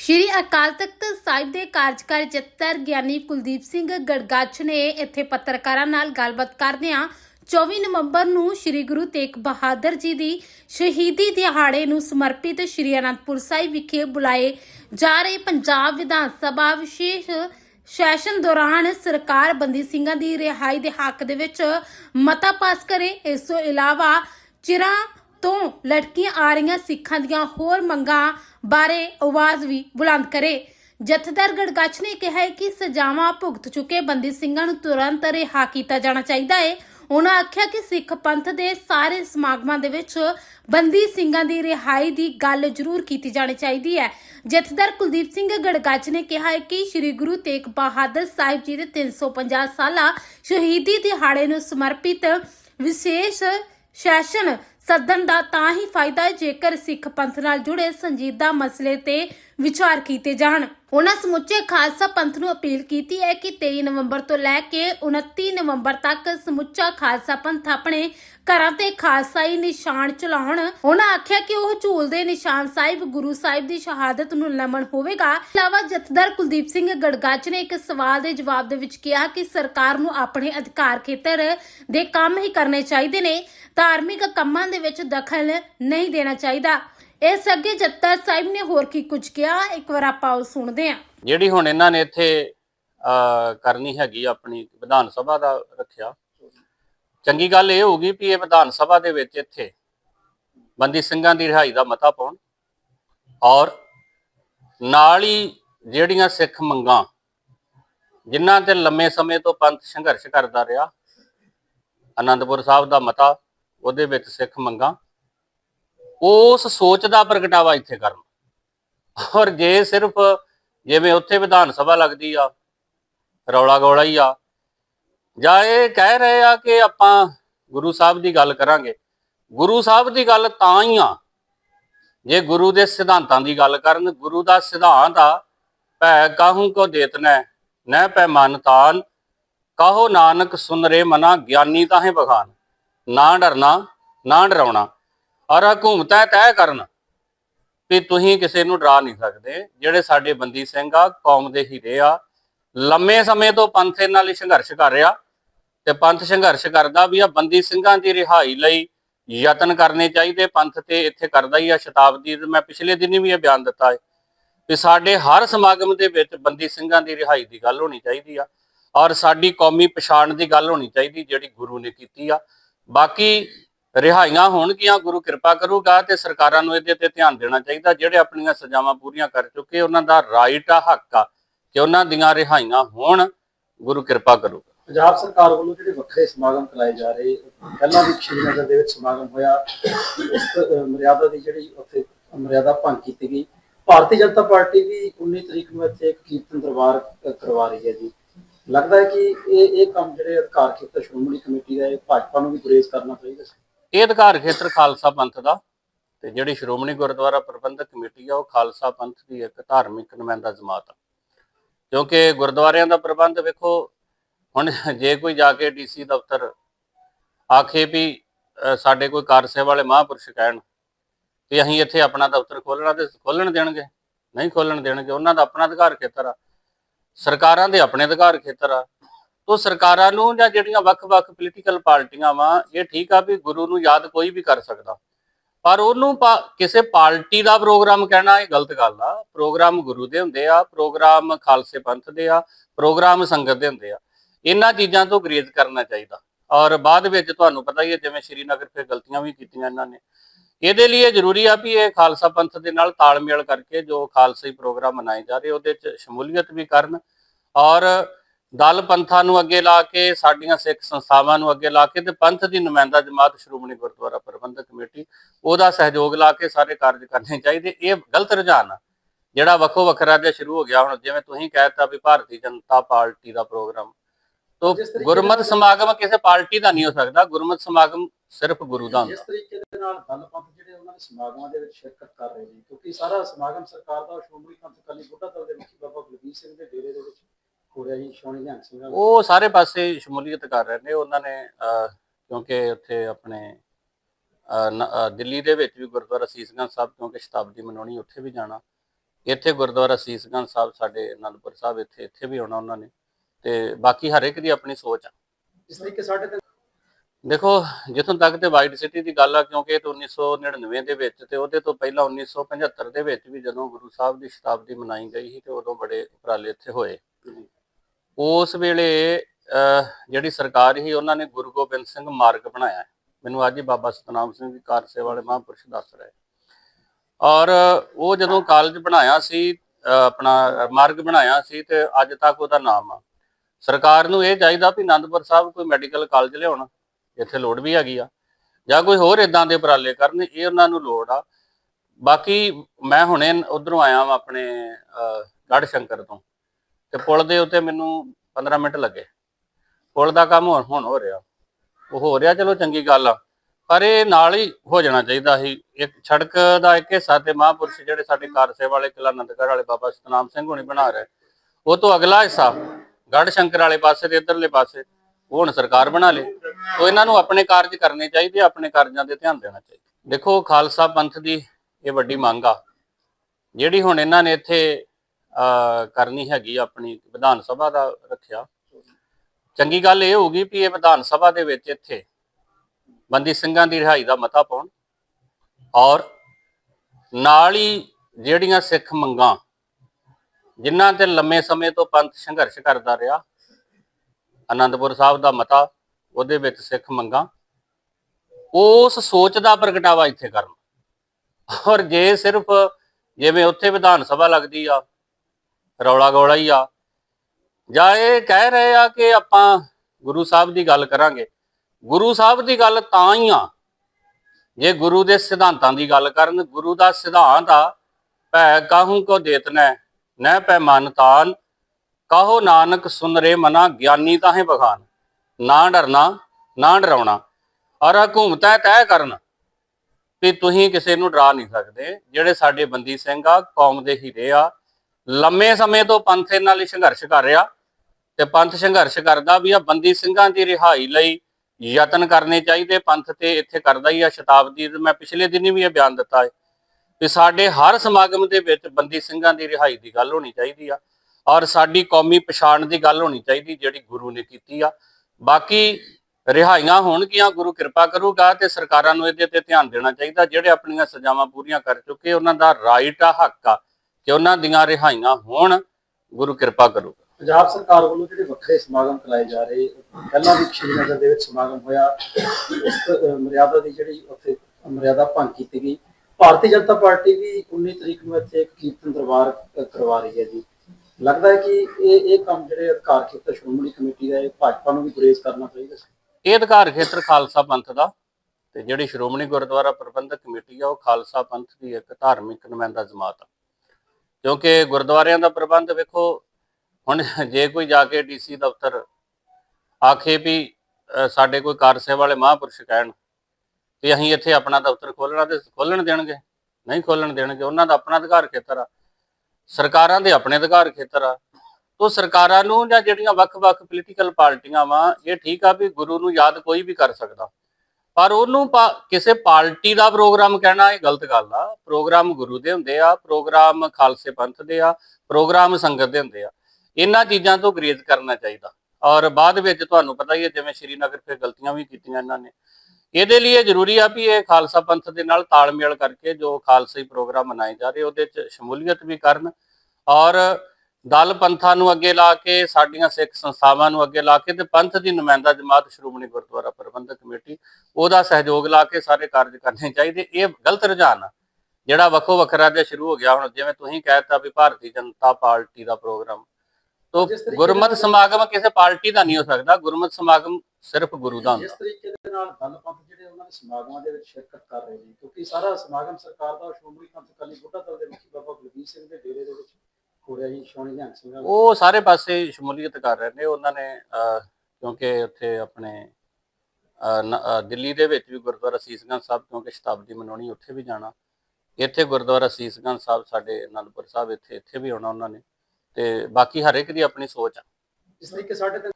ਸ਼੍ਰੀ ਅਕਾਲ ਤਖਤ ਸਾਹਿਬ ਦੇ ਕਾਰਜਕਾਰੀ ਜੱਤਰ ਗਿਆਨੀ ਕੁਲਦੀਪ ਸਿੰਘ ਗੜਗੱਛ ਨੇ ਇੱਥੇ ਪੱਤਰਕਾਰਾਂ ਨਾਲ ਗੱਲਬਾਤ ਕਰਦਿਆਂ 24 ਨਵੰਬਰ ਨੂੰ ਸ਼੍ਰੀ ਗੁਰੂ ਤੇਗ ਬਹਾਦਰ ਜੀ ਦੀ ਸ਼ਹੀਦੀ ਦਿਹਾੜੇ ਨੂੰ ਸਮਰਪਿਤ ਸ਼੍ਰੀ ਅਨੰਦਪੁਰ ਸਾਹਿਬ ਵਿਖੇ ਬੁਲਾਏ ਜਾ ਰਹੇ ਪੰਜਾਬ ਵਿਧਾਨ ਸਭਾ ਵਿਸ਼ੇਸ਼ ਸੈਸ਼ਨ ਦੌਰਾਨ ਸਰਕਾਰ ਬੰਦੀ ਸਿੰਘਾਂ ਦੀ ਰਿਹਾਈ ਦੇ ਹੱਕ ਦੇ ਵਿੱਚ ਮਤਾ ਪਾਸ ਕਰੇ। ਇਸ ਤੋਂ ਇਲਾਵਾ ਚਿਰਾਂ ਤੋਂ ਲਟਕੀਆਂ ਆ ਰਹੀਆਂ ਸਿੱਖਾਂ ਦੀਆਂ ਹੋਰ ਮੰਗਾਂ ਬਾਰੇ ਆਵਾਜ਼ ਵੀ ਬੁਲੰਦ ਕਰੇ। ਜਥੇਦਾਰ ਗੜਗੱਛ ਨੇ ਕਿਹਾ ਹੈ ਕਿ ਸਜ਼ਾਵਾਂ ਭੁਗਤ ਚੁੱਕੇ ਬੰਦੀ ਸਿੰਘਾਂ ਨੂੰ ਤੁਰੰਤ ਰਿਹਾ ਕੀਤਾ ਜਾਣਾ ਚਾਹੀਦਾ ਹੈ ਉਹਨਾਂ ਆਖਿਆ ਕਿ ਸਿੱਖ ਪੰਥ ਦੇ ਸਾਰੇ ਸਮਾਗਮਾਂ ਦੇ ਵਿੱਚ ਬੰਦੀ ਸਿੰਘਾਂ ਦੀ ਰਿਹਾਈ ਦੀ ਗੱਲ ਜ਼ਰੂਰ ਕੀਤੀ ਜਾਣੀ ਚਾਹੀਦੀ ਹੈ। ਜਥੇਦਾਰ ਕੁਲਦੀਪ ਸਿੰਘ ਗੜਗੱਛ ਨੇ ਕਿਹਾ ਹੈ ਕਿ ਸ੍ਰੀ ਗੁਰੂ ਤੇਗ ਬਹਾਦਰ ਸਾਹਿਬ ਜੀ ਦੇ 350 ਸਾਲਾ ਸ਼ਹੀਦੀ ਦਿਹਾੜੇ ਨੂੰ ਸਮਰਪਿਤ ਵਿਸ਼ੇਸ਼ ਸੈਸ਼ਨ ਸੱਦਣ ਦਾ ਤਾਂ ਹੀ ਫਾਇਦਾ ਜੇਕਰ ਸਿੱਖ ਪੰਥ ਨਾਲ ਜੁੜੇ ਸੰਜੀਦਾ ਮਸਲੇ ਤੇ ਵਿਚਾਰ ਕੀਤੇ ਜਾਣ। ਉਹਨਾਂ ਸਮੁੱਚੇ ਖਾਲਸਾ ਪੰਥ ਨੂੰ ਅਪੀਲ ਕੀਤੀ ਹੈ ਕਿ 23 ਨਵੰਬਰ ਤੋਂ ਲੈ ਕੇ 29 ਨਵੰਬਰ ਤੱਕ ਸਮੁੱਚਾ ਖਾਲਸਾ ਪੰਥ ਆਪਣੇ ਘਰਾਂ ਤੇ ਖਾਲਸਾਈ ਨਿਸ਼ਾਨ ਚਲਾਉਣ। ਉਹਨਾਂ ਆਖਿਆ ਕਿ ਉਹ ਝੂਲਦੇ ਨਿਸ਼ਾਨ ਸਾਹਿਬ, ਗੁਰੂ ਸਾਹਿਬ ਦੀ ਸ਼ਹਾਦਤ ਨੂੰ ਲਮਨ ਹੋਵੇਗਾ। ਇਲਾਵਾ ਜਥੇਦਾਰ ਕੁਲਦੀਪ ਸਿੰਘ ਗੜਗੱਚ ਨੇ ਇੱਕ ਸਵਾਲ ਦੇ ਜਵਾਬ ਦੇ ਵਿੱਚ ਕਿਹਾ ਕਿ ਸਰਕਾਰ ਨੂੰ ਆਪਣੇ ਅਧਿਕਾਰ ਖੇਤਰ ਦੇ ਕੰਮ ਹੀ ਕਰਨੇ ਚਾਹੀਦੇ ਨੇ। ਧਾਰਮਿਕ ਕੰਮਾਂ ਦੇ ਵਿੱਚ ਦਖਲ ਨਹੀਂ ਦੇਣਾ ਚਾਹੀਦਾ। ਇਸ ਅੱਗੇ ਜੱਤਰ ਸਾਹਿਬ ਨੇ ਹੋਰ ਕੀ ਕੁਝ ਕਿਹਾ? ਇੱਕ ਵਾਰ ਆਪਾਂ ਉਹ ਸੁਣਦੇ ਹਾਂ। ਜਿਹੜੀ ਹੁਣ ਇਹਨਾਂ ਨੇ ਇੱਥੇ ਕਰਨੀ ਹੈਗੀ ਆਪਣੀ ਵਿਧਾਨ ਸਭਾ ਦਾ ਰੱਖਿਆ। ਚੰਗੀ ਗੱਲ ਇਹ ਹੋਊਗੀ ਵੀ ਇਹ ਵਿਧਾਨ ਸਭਾ ਦੇ ਵਿੱਚ ਇੱਥੇ ਬੰਦੀ ਸਿੰਘਾਂ ਦੀ ਰਿਹਾਈ ਦਾ ਮਤਾ ਪਾਉਣ ਔਰ ਨਾਲ ਹੀ ਜਿਹੜੀਆਂ ਸਿੱਖ ਮੰਗਾਂ, ਜਿਨ੍ਹਾਂ ਤੇ ਲੰਮੇ ਸਮੇਂ ਤੋਂ ਪੰਥ ਸੰਘਰਸ਼ ਕਰਦਾ ਰਿਹਾ, ਆਨੰਦਪੁਰ ਸਾਹਿਬ ਦਾ ਮਤਾ, ਉਹਦੇ ਵਿੱਚ ਸਿੱਖ ਮੰਗਾਂ ਉਸ ਸੋਚ ਦਾ ਪ੍ਰਗਟਾਵਾ ਇੱਥੇ ਕਰਨ। ਔਰ ਜੇ ਸਿਰਫ ਜਿਵੇਂ ਉੱਥੇ ਵਿਧਾਨ ਸਭਾ ਲੱਗਦੀ ਆ, ਰੌਲਾ ਗੋਲਾ ਹੀ ਆ, ਜਾਂ ਇਹ ਕਹਿ ਰਹੇ ਆ ਕਿ ਆਪਾਂ ਗੁਰੂ ਸਾਹਿਬ ਦੀ ਗੱਲ ਕਰਾਂਗੇ, ਗੁਰੂ ਸਾਹਿਬ ਦੀ ਗੱਲ ਤਾਂ ਹੀ ਆ, ਜੇ ਗੁਰੂ ਦੇ ਸਿਧਾਂਤਾਂ ਦੀ ਗੱਲ ਕਰਨ, ਗੁਰੂ ਦਾ ਸਿਧਾਂਤ ਆ, ਭੈ ਕਾਹੂ ਕੋ ਦੇਤਨੈ ਨਹਿ ਪੈ ਮਨ ਤਾਨ, ਕਹੋ ਨਾਨਕ ਸੁਨ ਰੇ ਮਨਾ, ਗਿਆਨੀ ਤਾਹੇ ਬਖਾਨ, ਨਾ ਡਰਨਾ, ਨਾ ਡਰਾਉਣਾ। ਔਰ ਹਕੂਮਤਾਂ ਤੈਅ ਕਰਨ। ਵੀ ਤੁਸੀਂ ਕਿਸੇ ਨੂੰ ਡਰਾ ਨਹੀਂ ਸਕਦੇ। ਜਿਹੜੇ ਸਾਡੇ ਬੰਦੀ ਸਿੰਘ ਆ, ਕੌਮ ਦੇ ਹੀਰੇ ਆ, ਲੰਮੇ ਸਮੇਂ ਤੋਂ ਪੰਥ ਇਹਨਾਂ ਲਈ ਸੰਘਰਸ਼ ਕਰ ਰਿਹਾ ਤੇ ਪੰਥ ਸੰਘਰਸ਼ ਕਰਦਾ ਵੀ ਆ ਬੰਦੀ ਸਿੰਘਾਂ ਦੀ ਰਿਹਾਈ ਲਈ ਯਤਨ ਕਰਨੇ ਚਾਹੀਦੇ। ਪੰਥ ਤੇ ਇੱਥੇ ਕਰਦਾ ਹੀ ਆ ਸ਼ਤਾਬਦੀ ਮੈਂ ਪਿਛਲੇ ਦਿਨ ਵੀ ਇਹ ਬਿਆਨ ਦਿੱਤਾ ਹੈ ਵੀ ਸਾਡੇ ਹਰ ਸਮਾਗਮ ਦੇ ਵਿੱਚ ਬੰਦੀ ਸਿੰਘਾਂ ਦੀ ਰਿਹਾਈ ਦੀ ਗੱਲ ਹੋਣੀ ਚਾਹੀਦੀ ਆ ਔਰ ਸਾਡੀ ਕੌਮੀ ਪਛਾਣ ਦੀ ਗੱਲ ਹੋਣੀ ਚਾਹੀਦੀ ਜਿਹੜੀ ਗੁਰੂ ਨੇ ਕੀਤੀ ਆ। ਬਾਕੀ ਰਿਹਾਈਆਂ ਹੋਣਗੀਆਂ, ਗੁਰੂ ਕਿਰਪਾ ਕਰੂਗਾ ਤੇ ਸਰਕਾਰਾਂ ਨੂੰ ਇਹਦੇ ਤੇ ਧਿਆਨ ਦੇਣਾ ਚਾਹੀਦਾ, ਜਿਹੜੇ ਆਪਣੀਆਂ ਸਜ਼ਾਵਾਂ ਪੂਰੀਆਂ ਕਰ ਚੁੱਕੇ, ਉਹਨਾਂ ਦਾ ਰਾਈਟ ਆ, ਹੱਕ ਆ, ਕਿ ਉਹਨਾਂ ਦੀਆਂ ਰਿਹਾਈਆਂ ਹੋਣ, ਗੁਰੂ ਕਿਰਪਾ ਕਰੂਗਾ। ਪੰਜਾਬ ਸਰਕਾਰ ਵੱਲੋਂ ਜਿਹੜੇ ਵੱਖਰੇ ਸਮਾਗਮ ਕਰਾਏ ਜਾ ਰਹੇ, ਪਹਿਲਾਂ ਵੀ ਸ਼੍ਰੀਨਗਰ ਦੇ ਵਿੱਚ ਸਮਾਗਮ ਹੋਇਆ, ਉਸ ਮਰਿਆਦਾ ਦੀ ਜਿਹੜੀ ਉੱਥੇ ਮਰਿਆਦਾ ਭੰਗ ਕੀਤੀ ਗਈ। ਭਾਰਤੀ ਜਨਤਾ ਪਾਰਟੀ ਵੀ 19 ਤਰੀਕ ਨੂੰ ਇੱਥੇ ਕੀਰਤਨ ਦਰਬਾਰ ਕਰਵਾ ਰਹੀ ਹੈ ਜੀ। ਲੱਗਦਾ ਹੈ ਕਿ ਇਹ ਇਹ ਕੰਮ ਜਿਹੜੇ ਅਧਿਕਾਰ ਖੇਤਰ ਸ਼੍ਰੋਮਣੀ ਕਮੇਟੀ ਦਾ ਇਹ ਭਾਜਪਾ ਨੂੰ ਵੀ ਗੁਰੇਜ਼ ਕਰਨਾ ਚਾਹੀਦਾ ਸੀ। ਇਹ ਅਧਿਕਾਰ ਖੇਤਰ ਖਾਲਸਾ ਪੰਥ ਦਾ ਤੇ ਜਿਹੜੀ ਸ਼੍ਰੋਮਣੀ ਗੁਰਦੁਆਰਾ ਪ੍ਰਬੰਧਕ ਕਮੇਟੀ ਆ, ਉਹ ਖਾਲਸਾ ਪੰਥ ਦੀ ਇੱਕ ਧਾਰਮਿਕ ਨੁਮਾਇੰਦਾ ਜਮਾਤ ਆ। ਕਿਉਂਕਿ ਗੁਰਦੁਆਰਿਆਂ ਦਾ ਪ੍ਰਬੰਧ ਵੇਖੋ, ਹੁਣ ਜੇ ਕੋਈ ਜਾ ਕੇ ਡੀਸੀ ਦਫ਼ਤਰ ਆਖੇ ਵੀ ਸਾਡੇ ਕੋਈ ਕਾਰ ਸੇਵਾ ਵਾਲੇ ਮਹਾਂਪੁਰਸ਼ ਕਹਿਣ ਕਿ ਅਸੀਂ ਇੱਥੇ ਆਪਣਾ ਦਫ਼ਤਰ ਖੋਲਣਾ ਤੇ ਖੋਲਣ ਦੇਣਗੇ, ਨਹੀਂ ਖੋਲਣ ਦੇਣਗੇ, ਉਹਨਾਂ ਦਾ ਆਪਣਾ ਅਧਿਕਾਰ ਖੇਤਰ ਆ। ਸਰਕਾਰਾਂ ਦੇ ਆਪਣੇ ਅਧਿਕਾਰ ਖੇਤਰ ਆ। ਤੋ ਸਰਕਾਰਾਂ ਨੂੰ ਜਾਂ ਜਿਹੜੀਆਂ ਵੱਖ-ਵੱਖ ਪੋਲੀਟੀਕਲ ਪਾਰਟੀਆਂ ਵਾ, ਇਹ ਠੀਕ ਆ ਵੀ ਗੁਰੂ ਨੂੰ ਯਾਦ ਕੋਈ ਵੀ ਕਰ ਸਕਦਾ। ਪਰ ਉਹਨੂੰ ਪਾ- ਕਿਸੇ ਪਾਰਟੀ ਦਾ ਪ੍ਰੋਗਰਾਮ ਕਹਿਣਾ ਇਹ ਗਲਤ ਗੱਲ ਆ। ਪ੍ਰੋਗਰਾਮ ਗੁਰੂ ਦੇ ਹੁੰਦੇ ਆ, ਪ੍ਰੋਗਰਾਮ ਖਾਲਸੇ ਪੰਥ ਦੇ ਆ, ਪ੍ਰੋਗਰਾਮ ਸੰਗਤ ਦੇ ਹੁੰਦੇ ਆ। ਇਹਨਾਂ ਚੀਜ਼ਾਂ ਤੋਂ ਗਰੇਜ਼ ਕਰਨਾ ਚਾਹੀਦਾ। ਔਰ ਬਾਅਦ ਵਿੱਚ ਤੁਹਾਨੂੰ ਪਤਾ ਹੀ ਹੈ ਜਿਵੇਂ ਸ਼੍ਰੀਨਗਰ ਫਿਰ ਗਲਤੀਆਂ ਵੀ ਕੀਤੀਆਂ ਇਹਨਾਂ ਨੇ। ਇਹਦੇ ਲਈ ਇਹ ਜ਼ਰੂਰੀ ਆ ਵੀ ਇਹ ਖਾਲਸਾ ਪੰਥ ਦੇ ਨਾਲ ਤਾਲਮੇਲ ਕਰਕੇ ਜੋ ਖਾਲਸਾਈ ਪ੍ਰੋਗਰਾਮ ਮਨਾਏ ਜਾ ਰਹੇ, ਉਹਦੇ 'ਚ ਸ਼ਮੂਲੀਅਤ ਵੀ ਕਰਨ। ਔਰ ਦਲ ਪੰਥਾਂ ਨੂੰ ਅੱਗੇ ਲਾ ਕੇ ਸਾਡੀਆਂ ਸਿੱਖ ਸੰਸਥਾਵਾਂ ਨੂੰ ਅੱਗੇ ਲਾ ਕੇ ਤੇ ਪੰਥ ਦੀ ਨੁਮਾਇੰਦਾ ਜਮਾਤ ਸ਼੍ਰੋਮਣੀ ਗੁਰਦੁਆਰਾ ਪ੍ਰਬੰਧਕ ਕਮੇਟੀ ਉਹਦਾ ਸਹਿਯੋਗ ਲਾ ਕੇ ਸਾਰੇ ਕਾਰਜ ਕਰਨੇ ਚਾਹੀਦੇ। ਇਹ ਗਲਤ ਰੁਝਾਨ ਆ। ਜਿਹੜਾ ਵੱਖੋ ਵੱਖਰਾ ਜਿਹਾ ਸ਼ੁਰੂ ਹੋ ਗਿਆ ਹੁਣ ਜਿਵੇਂ ਤੁਸੀਂ ਕਹਿਤਾ ਵੀ ਭਾਰਤੀ ਜਨਤਾ ਪਾਰਟੀ ਦਾ ਪ੍ਰੋਗਰਾਮ। ਤੋਂ ਗੁਰਮਤ ਸਮਾਗਮ ਕਿਸੇ ਪਾਰਟੀ ਦਾ ਨਹੀਂ ਹੋ ਸਕਦਾ ਗੁਰਮਤ ਸਮਾਗਮ ਸਿਰਫ ਗੁਰੂ ਦਾ ਹੁੰਦਾ। ਤਰੀਕੇ ਦੇ ਨਾਲ ਦਲ ਪੰਥ ਜਿਹੜੇ ਉਹਨਾਂ ਦੇ ਸਮਾਗਮਾਂ ਦੇ ਵਿੱਚ ਸ਼ਿਰਕਤ ਕਰ ਰਹੇ ਨੇ ਕਿਉਂਕਿ ਸਾਰਾ ਸਮਾਗਮ ਸਰਕਾਰ ਦਾ ਸ਼੍ਰੋਮਣੀ ਪੰਥ ਅਕਾਲੀ ਬੁੱਢਾ ਦਲ ਦੇ ਮੁਖੀ ਬਾਬਾ ਬਲਬੀਰ ਸਿੰਘ ਦੇ ਡੇਰੇ ਦੇ ਵਿੱਚ ਹੋ ਰਿਹਾ ਜੀ ਸ਼ੋਣੀ ਨਿਹੰਗ ਸਿੰਘ ਨਾਲ ਉਹ ਸਾਰੇ ਪਾਸੇ ਸ਼ਮੂਲੀਅਤ ਕਰ ਰਹੇ ਨੇ ਉਹਨਾਂ ਨੇ ਅਹ, ਕਿਉਂਕਿ ਉੱਥੇ ਆਪਣੇ ਅਹ, ਨ- ਅਹ, ਦਿੱਲੀ ਦੇ ਵਿੱਚ ਵੀ ਗੁਰਦੁਆਰਾ ਸੀਸਗੰਜ ਸਾਹਿਬ ਕਿਉਂਕਿ ਸ਼ਤਾਬਦੀ ਮਨਾਉਣੀ ਉੱਥੇ ਵੀ ਜਾਣਾ। ਇੱਥੇ ਗੁਰਦੁਆਰਾ ਸੀਸਗੰਜ ਸਾਹਿਬ ਸਾਡੇ ਅਨੰਦਪੁਰ ਸਾਹਿਬ ਇੱਥੇ ਇੱਥੇ ਵੀ ਆਉਣਾ ਉਹਨਾਂ ਨੇ। ਤੇ ਬਾਕੀ ਹਰ ਇੱਕ ਦੀ ਆਪਣੀ ਸੋਚ ਆ। ਇਸ ਤਰੀਕੇ ਸਾਡੇ ਤੇ ਦੇਖੋ ਜਿੱਥੋਂ ਤੱਕ ਤੇ ਵਾਈਟ ਸਿਟੀ ਦੀ ਗੱਲ ਆ ਕਿਉਂਕਿ ਇਹ ਤਾਂ 1999 ਦੇ ਵਿੱਚ ਤੇ ਉਹਦੇ ਤੋਂ ਪਹਿਲਾਂ 1975 ਦੇ ਵਿੱਚ ਵੀ ਜਦੋਂ ਗੁਰੂ ਸਾਹਿਬ ਦੀ ਸ਼ਤਾਬਦੀ ਮਨਾਈ ਗਈ ਸੀ ਤੇ ਉਦੋਂ ਬੜੇ ਉਪਰਾਲੇ ਇੱਥੇ ਹੋਏ। ਉਸ ਵੇਲੇ ਜਿਹੜੀ ਸਰਕਾਰ ਸੀ ਉਹਨਾਂ ਨੇ ਗੁਰੂ ਗੋਬਿੰਦ ਸਿੰਘ ਮਾਰਗ ਬਣਾਇਆ। ਮੈਨੂੰ ਅੱਜ ਹੀ ਬਾਬਾ ਸਤਨਾਮ ਸਿੰਘ ਜੀ ਕਾਰਸੇ ਵਾਲੇ ਮਹਾਂਪੁਰਸ਼ ਦੱਸ ਰਹੇ। ਔਰ ਉਹ ਜਦੋਂ ਕਾਲਜ ਬਣਾਇਆ ਸੀ ਆਪਣਾ ਮਾਰਗ ਬਣਾਇਆ ਸੀ ਤੇ ਅੱਜ ਤੱਕ ਉਹਦਾ ਨਾਮ ਆ। ਸਰਕਾਰ ਨੂੰ ਇਹ ਚਾਹੀਦਾ ਵੀ ਆਨੰਦਪੁਰ ਸਾਹਿਬ ਕੋਈ ਮੈਡੀਕਲ ਕਾਲਜ ਲਿਆਉਣ ਇੱਥੇ ਲੋੜ ਵੀ ਹੈਗੀ ਆ ਜਾਂ ਕੋਈ ਹੋਰ ਇਦਾਂ ਦੇ ਉਪਰਾਲੇ ਕਰਨ ਇਹ ਉਹਨਾਂ ਨੂੰ ਲੋੜ ਆ। ਬਾਕੀ ਮੈਂ ਹੁਣੇ ਉਧਰੋਂ ਆਇਆ ਵਾਂ ਆਪਣੇ ਅਹ, ਗੜ੍ਹ ਸ਼ੰਕਰ ਤੋਂ। ਤੇ ਪੁਲ ਦੇ ਉੱਤੇ ਮੈਨੂੰ 15 ਮਿੰਟ ਲੱਗੇ। ਪੁਲ ਦਾ ਕੰਮ ਹੁਣ ਹੁਣ ਹੋ ਰਿਹਾ। ਉਹ ਹੋ ਰਿਹਾ, ਚਲੋ ਚੰਗੀ ਗੱਲ ਆ। ਪਰ ਇਹ ਨਾਲ ਹੀ ਹੋ ਜਾਣਾ ਚਾਹੀਦਾ ਸੀ। ਇੱਕ ਸੜਕ ਦਾ ਇੱਕ ਹਿੱਸਾ ਤੇ ਮਹਾਂਪੁਰਸ਼ ਜਿਹੜੇ ਸਾਡੇ ਕਾਰਸੇ ਵਾਲੇ ਕਿਲਾ ਨੰਦਗੜ੍ਹ ਵਾਲੇ ਬਾਬਾ ਸਤਨਾਮ ਸਿੰਘ ਹੁਣੀ ਬਣਾ ਰਹੇ। ਉਹ ਤੋਂ ਅਗਲਾ ਹਿੱਸਾ ਗੜ ਸ਼ੰਕਰ ਵਾਲੇ ਪਾਸੇ ਤੇ ਇਧਰਲੇ ਪਾਸੇ, ਉਹ ਹੁਣ ਸਰਕਾਰ ਬਣਾ ਲੇ। ਤੋ ਇਹਨਾਂ ਨੂੰ ਆਪਣੇ ਕਾਰਜ ਕਰਨੇ ਚਾਹੀਦੇ ਆਪਣੇ ਕਾਰਜਾਂ ਤੇ ਧਿਆਨ ਦੇਣਾ ਚਾਹੀਦਾ। ਦੇਖੋ, ਖਾਲਸਾ ਪੰਥ ਦੀ ਇਹ ਵੱਡੀ ਮੰਗ ਆ। ਜਿਹੜੀ ਹੁਣ ਇਹਨਾਂ ਨੇ ਇੱਥੇ ਕਰਨੀ ਹੈਗੀ ਆਪਣੀ ਵਿਧਾਨ ਸਭਾ ਦਾ ਰੱਖਿਆ। ਚੰਗੀ ਗੱਲ ਇਹ ਹੋਊਗੀ ਵੀ ਇਹ ਵਿਧਾਨ ਸਭਾ ਦੇ ਵਿੱਚ ਇੱਥੇ ਬੰਦੀ ਸਿੰਘਾਂ ਦੀ ਰਿਹਾਈ ਦਾ ਮਤਾ ਪਾਉਣ ਔਰ ਨਾਲ ਹੀ ਜਿਹੜੀਆਂ ਸਿੱਖ ਮੰਗਾਂ, ਜਿਨ੍ਹਾਂ ਤੇ ਲੰਮੇ ਸਮੇਂ ਤੋਂ ਪੰਥ ਸੰਘਰਸ਼ ਕਰਦਾ ਰਿਹਾ, ਅਨੰਦਪੁਰ ਸਾਹਿਬ ਦਾ ਮਤਾ, ਉਹਦੇ ਵਿੱਚ ਸਿੱਖ ਮੰਗਾਂ, ਉਸ ਸੋਚ ਦਾ ਪ੍ਰਗਟਾਵਾ ਇੱਥੇ ਕਰਨ। ਔਰ ਜੇ ਸਿਰਫ ਜਿਵੇਂ ਉੱਥੇ ਵਿਧਾਨ ਸਭਾ ਲੱਗਦੀ ਆ ਰੌਲਾ ਗੋਲਾ ਹੀ ਆ। ਜਾਂ ਇਹ ਕਹਿ ਰਹੇ ਆ ਕਿ ਆਪਾਂ ਗੁਰੂ ਸਾਹਿਬ ਦੀ ਗੱਲ ਕਰਾਂਗੇ। ਗੁਰੂ ਸਾਹਿਬ ਦੀ ਗੱਲ ਤਾਂ ਹੀ ਆ, ਜੇ ਗੁਰੂ ਦੇ ਸਿਧਾਂਤਾਂ ਦੀ ਗੱਲ ਕਰਨ। ਗੁਰੂ ਦਾ ਸਿਧਾਂਤ ਆ, ਭੈ ਕਾਹੂ ਕੋ ਦੇਤਨੈ ਨੈ ਪੈ ਮਨ ਕਹੋ ਨਾਨਕ ਸੁਨਰੇ ਮਨਾ, ਗਿਆਨੀ ਤਾਹੇ ਬਖਾਨ। ਨਾ ਡਰਨਾ, ਨਾ ਡਰਾਉਣਾ। ਔਰ ਹਕੂਮਤਾਂ ਤੈਅ ਕਰਨ। ਵੀ ਤੁਸੀਂ ਕਿਸੇ ਨੂੰ ਡਰਾ ਨਹੀਂ ਸਕਦੇ। ਜਿਹੜੇ ਸਾਡੇ ਬੰਦੀ ਸਿੰਘ ਆ, ਕੌਮ ਦੇ ਹੀਰੇ ਆ ਲੰਮੇ ਸਮੇਂ ਤੋਂ ਪੰਥ ਇਹਨਾਂ ਲਈ ਸੰਘਰਸ਼ ਕਰ ਰਿਹਾ ਤੇ ਪੰਥ ਸੰਘਰਸ਼ ਕਰਦਾ ਵੀ ਆ, ਬੰਦੀ ਸਿੰਘਾਂ ਦੀ ਰਿਹਾਈ ਲਈ ਯਤਨ ਕਰਨੇ ਚਾਹੀਦੇ, ਪੰਥ ਤੇ ਇੱਥੇ ਕਰਦਾ ਹੀ ਆ ਸ਼ਤਾਬਦੀ ਮੈਂ ਪਿਛਲੇ ਦਿਨੀ ਵੀ ਇਹ ਬਿਆਨ ਦਿੱਤਾ ਹੈ ਵੀ ਸਾਡੇ ਹਰ ਸਮਾਗਮ ਦੇ ਵਿੱਚ ਬੰਦੀ ਸਿੰਘਾਂ ਦੀ ਰਿਹਾਈ ਦੀ ਗੱਲ ਹੋਣੀ ਚਾਹੀਦੀ ਆ ਔਰ ਸਾਡੀ ਕੌਮੀ ਪਛਾਣ ਦੀ ਗੱਲ ਹੋਣੀ ਚਾਹੀਦੀ ਜਿਹੜੀ ਗੁਰੂ ਨੇ ਕੀਤੀ ਆ। ਬਾਕੀ ਰਿਹਾਈਆਂ ਹੋਣਗੀਆਂ, ਗੁਰੂ ਕਿਰਪਾ ਕਰੂਗਾ ਤੇ ਸਰਕਾਰਾਂ ਨੂੰ ਇਹਦੇ ਤੇ ਧਿਆਨ ਦੇਣਾ ਚਾਹੀਦਾ, ਜਿਹੜੇ ਆਪਣੀਆਂ ਸਜ਼ਾਵਾਂ ਪੂਰੀਆਂ ਕਰ ਚੁੱਕੇ, ਉਹਨਾਂ ਦਾ ਰਾਈਟ ਆ, ਹੱਕ ਆ। ਕਿ ਉਹਨਾਂ ਦੀਆਂ ਰਿਹਾਈਆਂ ਹੋਣ ਗੁਰੂ ਕਿਰਪਾ ਕਰੂਗਾ ਪੰਜਾਬ ਸਰਕਾਰ ਵੱਲੋਂ ਜਿਹੜੇ ਵੱਖਰੇ ਸਮਾਗਮ ਕਰਾਏ ਜਾ ਰਹੇ ਪਹਿਲਾਂ ਵੀ ਸ਼੍ਰੀਨਗਰ ਦੇ ਵਿੱਚ ਸਮਾਗਮ ਹੋਇਆ। ਉਸ ਮਰਿਆਦਾ ਦੀ ਜਿਹੜੀ ਉੱਥੇ ਮਰਿਆਦਾ ਭੰਗ ਕੀਤੀ ਗਈ। ਭਾਰਤੀ ਜਨਤਾ ਪਾਰਟੀ ਵੀ 19 ਤਰੀਕ ਨੂੰ ਇੱਥੇ ਕੀਰਤਨ ਦਰਬਾਰ ਕਰਵਾ ਰਹੀ ਹੈ ਜੀ। ਲੱਗਦਾ ਹੈ ਕਿ ਇਹ ਇਹ ਕੰਮ ਜਿਹੜੇ ਅਧਿਕਾਰ ਖੇਤਰ ਸ਼੍ਰੋਮਣੀ ਕਮੇਟੀ ਦਾ ਇਹ ਭਾਜਪਾ ਨੂੰ ਵੀ ਗੁਰੇਜ਼ ਕਰਨਾ ਚਾਹੀਦਾ ਸੀ। ਇਹ ਅਧਿਕਾਰ ਖੇਤਰ ਖਾਲਸਾ ਪੰਥ ਦਾ ਤੇ ਜਿਹੜੀ ਸ਼੍ਰੋਮਣੀ ਗੁਰਦੁਆਰਾ ਪ੍ਰਬੰਧਕ ਕਮੇਟੀ ਆ ਉਹ ਖਾਲਸਾ ਪੰਥ ਦੀ ਇੱਕ ਧਾਰਮਿਕ ਨੁਮਾਇੰਦਾ ਜਮਾਤ ਆ। ਕਿਉਂਕਿ ਗੁਰਦੁਆਰਿਆਂ ਦਾ ਪ੍ਰਬੰਧ ਵੇਖੋ, ਹੁਣ ਜੇ ਕੋਈ ਜਾ ਕੇ ਡੀਸੀ ਦਫ਼ਤਰ ਆਖੇ ਵੀ ਸਾਡੇ ਕੋਈ ਕਾਰ ਸੇਵਾ ਵਾਲੇ ਮਹਾਂਪੁਰਸ਼ ਕਹਿਣ ਕਿ ਅਸੀਂ ਇੱਥੇ ਆਪਣਾ ਦਫ਼ਤਰ ਖੋਲਣਾ ਤੇ ਖੋਲਣ ਦੇਣਗੇ। ਨਹੀਂ ਖੋਲਣ ਦੇਣਗੇ, ਉਹਨਾਂ ਦਾ ਆਪਣਾ ਅਧਿਕਾਰ ਖੇਤਰ ਆ। ਸਰਕਾਰਾਂ ਦੇ ਆਪਣੇ ਅਧਿਕਾਰ ਖੇਤਰ ਆ। ਤੋ ਸਰਕਾਰਾਂ ਨੂੰ ਜਾਂ ਜਿਹੜੀਆਂ ਵੱਖ-ਵੱਖ ਪੋਲੀਟੀਕਲ ਪਾਰਟੀਆਂ ਵਾ, ਇਹ ਠੀਕ ਆ ਵੀ ਗੁਰੂ ਨੂੰ ਯਾਦ ਕੋਈ ਵੀ ਕਰ ਸਕਦਾ। ਪਰ ਉਹਨੂੰ ਪਾ- ਕਿਸੇ ਪਾਰਟੀ ਦਾ ਪ੍ਰੋਗਰਾਮ ਕਹਿਣਾ ਇਹ ਗਲਤ ਗੱਲ ਆ। ਪ੍ਰੋਗਰਾਮ ਗੁਰੂ ਦੇ ਹੁੰਦੇ ਆ, ਪ੍ਰੋਗਰਾਮ ਖਾਲਸੇ ਪੰਥ ਦੇ ਆ, ਪ੍ਰੋਗਰਾਮ ਸੰਗਤ ਦੇ ਹੁੰਦੇ ਆ। ਇਹਨਾਂ ਚੀਜ਼ਾਂ ਤੋਂ ਗਰੇਜ਼ ਕਰਨਾ ਚਾਹੀਦਾ। ਔਰ ਬਾਅਦ ਵਿੱਚ ਤੁਹਾਨੂੰ ਪਤਾ ਹੀ ਹੈ, ਜਿਵੇਂ ਸ਼੍ਰੀਨਗਰ ਫਿਰ ਗਲਤੀਆਂ ਵੀ ਕੀਤੀਆਂ ਇਹਨਾਂ ਨੇ। ਇਹਦੇ ਲਈ ਇਹ ਜ਼ਰੂਰੀ ਆ ਵੀ ਇਹ ਖਾਲਸਾ ਪੰਥ ਦੇ ਨਾਲ ਤਾਲਮੇਲ ਕਰਕੇ ਜੋ ਖਾਲਸਾਈ ਪ੍ਰੋਗਰਾਮ ਮਨਾਏ ਜਾ ਰਹੇ, ਉਹਦੇ 'ਚ ਸ਼ਮੂਲੀਅਤ ਵੀ ਕਰਨ। ਔਰ ਦਲ ਪੰਥਾਂ ਨੂੰ ਅੱਗੇ ਲਾ ਕੇ ਸਾਡੀਆਂ ਸਿੱਖ ਸੰਸਥਾਵਾਂ ਨੂੰ ਅੱਗੇ ਲਾ ਕੇ ਤੇ ਪੰਥ ਦੀ ਨੁਮਾਇੰਦਾ ਜਮਾਤ ਸ਼੍ਰੋਮਣੀ ਗੁਰਦੁਆਰਾ ਪ੍ਰਬੰਧਕ ਕਮੇਟੀ ਉਹਦਾ ਸਹਿਯੋਗ ਲਾ ਕੇ ਸਾਰੇ ਕਾਰਜ ਕਰਨੇ ਚਾਹੀਦੇ। ਇਹ ਗਲਤ ਰੁਝਾਨ ਆ। ਜਿਹੜਾ ਵੱਖੋ ਵੱਖਰਾ ਜਿਹਾ ਸ਼ੁਰੂ ਹੋ ਗਿਆ ਹੁਣ ਜਿਵੇਂ ਤੁਸੀਂ ਕਹਿਤਾ ਵੀ ਭਾਰਤੀ ਜਨਤਾ ਪਾਰਟੀ ਦਾ ਪ੍ਰੋਗਰਾਮ। ਤੋਂ ਗੁਰਮਤ ਸਮਾਗਮ ਕਿਸੇ ਪਾਰਟੀ ਦਾ ਨਹੀਂ ਹੋ ਸਕਦਾ ਗੁਰਮਤ ਸਮਾਗਮ ਸਿਰਫ ਗੁਰੂ ਦਾ ਹੁੰਦਾ। ਤਰੀਕੇ ਦੇ ਨਾਲ ਦਲ ਪੰਥ ਜਿਹੜੇ ਉਹਨਾਂ ਦੇ ਸਮਾਗਮਾਂ ਦੇ ਵਿੱਚ ਸ਼ਿਰਕਤ ਕਰ ਰਹੇ ਨੇ ਕਿਉਂਕਿ ਸਾਰਾ ਸਮਾਗਮ ਸਰਕਾਰ ਦਾ ਸ਼੍ਰੋਮਣੀ ਪੰਥ ਅਕਾਲੀ ਬੁੱਢਾ ਦਲ ਦੇ ਮੁਖੀ ਬਾਬਾ ਬਲਬੀਰ ਸਿੰਘ ਦੇ ਡੇਰੇ ਦੇ ਵਿੱਚ ਹੋ ਰਿਹਾ ਜੀ ਸ਼ੋਣੀ ਨਿਹੰਗ ਸਿੰਘ ਦਾ ਉਹ ਸਾਰੇ ਪਾਸੇ ਸ਼ਮੂਲੀਅਤ ਕਰ ਰਹੇ ਨੇ। ਉਹਨਾਂ ਨੇ ਅਹ, ਕਿਉਂਕਿ ਉੱਥੇ ਆਪਣੇ ਅਹ, ਨ- ਅਹ, ਦਿੱਲੀ ਦੇ ਵਿੱਚ ਵੀ ਗੁਰਦੁਆਰਾ ਸੀਸਗੰਜ ਸਾਹਿਬ ਕਿਉਂਕਿ ਸ਼ਤਾਬਦੀ ਮਨਾਉਣੀ ਉੱਥੇ ਵੀ ਜਾਣਾ। ਇੱਥੇ ਗੁਰਦੁਆਰਾ ਸੀਸਗੰਜ ਸਾਹਿਬ ਸਾਡੇ ਅਨੰਦਪੁਰ ਸਾਹਿਬ ਇੱਥੇ ਇੱਥੇ ਵੀ ਆਉਣਾ ਉਹਨਾਂ ਨੇ। ਤੇ ਬਾਕੀ ਹਰ ਇੱਕ ਦੀ ਆਪਣੀ ਸੋਚ ਆ। ਇਸ ਤਰੀਕੇ ਸਾਡੇ ਤੇ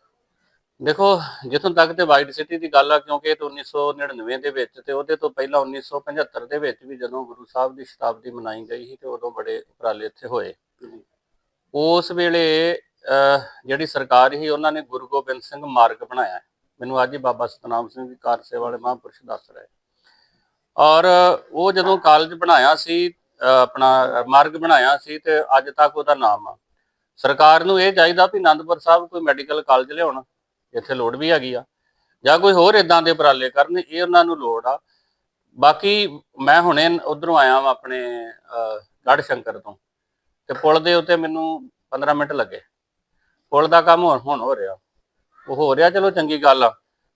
ਦੇਖੋ ਜਿੱਥੋਂ ਤੱਕ ਤੇ ਵਾਈਟ ਸਿਟੀ ਦੀ ਗੱਲ ਆ ਕਿਉਂਕਿ ਇਹ ਤਾਂ 1999 ਦੇ ਵਿੱਚ ਤੇ ਉਹਦੇ ਤੋਂ ਪਹਿਲਾਂ 1975 ਦੇ ਵਿੱਚ ਵੀ ਜਦੋਂ ਗੁਰੂ ਸਾਹਿਬ ਦੀ ਸ਼ਤਾਬਦੀ ਮਨਾਈ ਗਈ ਸੀ ਤੇ ਉਦੋਂ ਬੜੇ ਉਪਰਾਲੇ ਇੱਥੇ ਹੋਏ। ਉਸ ਵੇਲੇ ਜਿਹੜੀ ਸਰਕਾਰ ਸੀ ਉਹਨਾਂ ਨੇ ਗੁਰੂ ਗੋਬਿੰਦ ਸਿੰਘ ਮਾਰਗ ਬਣਾਇਆ। ਮੈਨੂੰ ਅੱਜ ਬਾਬਾ ਸਤਨਾਮ ਸਿੰਘ ਜੀ ਕਾਰਸੇ ਵਾਲੇ ਮਹਾਂਪੁਰਸ਼ ਦੱਸ ਰਹੇ। ਔਰ ਉਹ ਜਦੋਂ ਕਾਲਜ ਬਣਾਇਆ ਸੀ ਆਪਣਾ ਮਾਰਗ ਬਣਾਇਆ ਸੀ ਤੇ ਅੱਜ ਤੱਕ ਉਹਦਾ ਨਾਮ ਆ। ਸਰਕਾਰ ਨੂੰ ਇਹ ਚਾਹੀਦਾ ਵੀ ਆਨੰਦਪੁਰ ਸਾਹਿਬ ਕੋਈ ਮੈਡੀਕਲ ਕਾਲਜ ਲਿਆਉਣ ਇੱਥੇ ਲੋੜ ਵੀ ਹੈਗੀ ਆ। ਜਾਂ ਕੋਈ ਹੋਰ ਇਦਾਂ ਦੇ ਉਪਰਾਲੇ ਕਰਨ ਇਹ ਉਹਨਾਂ ਨੂੰ ਲੋੜ ਆ। ਬਾਕੀ ਮੈਂ ਹੁਣੇ ਉਧਰੋਂ ਆਇਆ ਵਾਂ ਆਪਣੇ ਅਹ, ਗੜ੍ਹ ਸ਼ੰਕਰ ਤੋਂ। ਤੇ ਪੁਲ ਦੇ ਉੱਤੇ ਮੈਨੂੰ 15 ਮਿੰਟ ਲੱਗੇ। ਪੁਲ ਦਾ ਕੰਮ ਹੁਣ ਹੁਣ ਹੋ ਰਿਹਾ। ਉਹ ਹੋ ਰਿਹਾ, ਚਲੋ ਚੰਗੀ ਗੱਲ ਆ।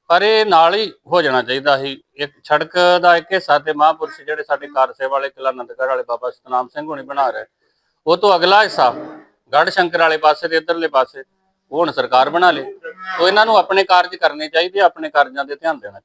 ਪਰ ਇਹ ਨਾਲ ਹੀ ਹੋ ਜਾਣਾ ਚਾਹੀਦਾ ਸੀ। ਇੱਕ ਸੜਕ ਦਾ ਇੱਕ ਹਿੱਸਾ ਤੇ ਮਹਾਂਪੁਰਸ਼ ਜਿਹੜੇ ਸਾਡੇ ਕਾਰਸੇ ਵਾਲੇ ਕਿਲਾ ਆਨੰਦਗੜ੍ਹ ਵਾਲੇ ਬਾਬਾ ਸਤਨਾਮ ਸਿੰਘ ਹੁਣੀ ਬਣਾ ਰਹੇ। ਉਹ ਤੋਂ ਅਗਲਾ ਹਿੱਸਾ ਗੜ ਸ਼ੰਕਰ ਵਾਲੇ ਪਾਸੇ ਤੇ ਇਧਰਲੇ ਪਾਸੇ, ਉਹ ਹੁਣ ਸਰਕਾਰ ਬਣਾ ਲੇ। ਤੋ ਇਹਨਾਂ ਨੂੰ ਆਪਣੇ ਕਾਰਜ ਕਰਨੇ ਚਾਹੀਦੇ ਆਪਣੇ ਕਾਰਜਾਂ ਤੇ ਧਿਆਨ ਦੇਣਾ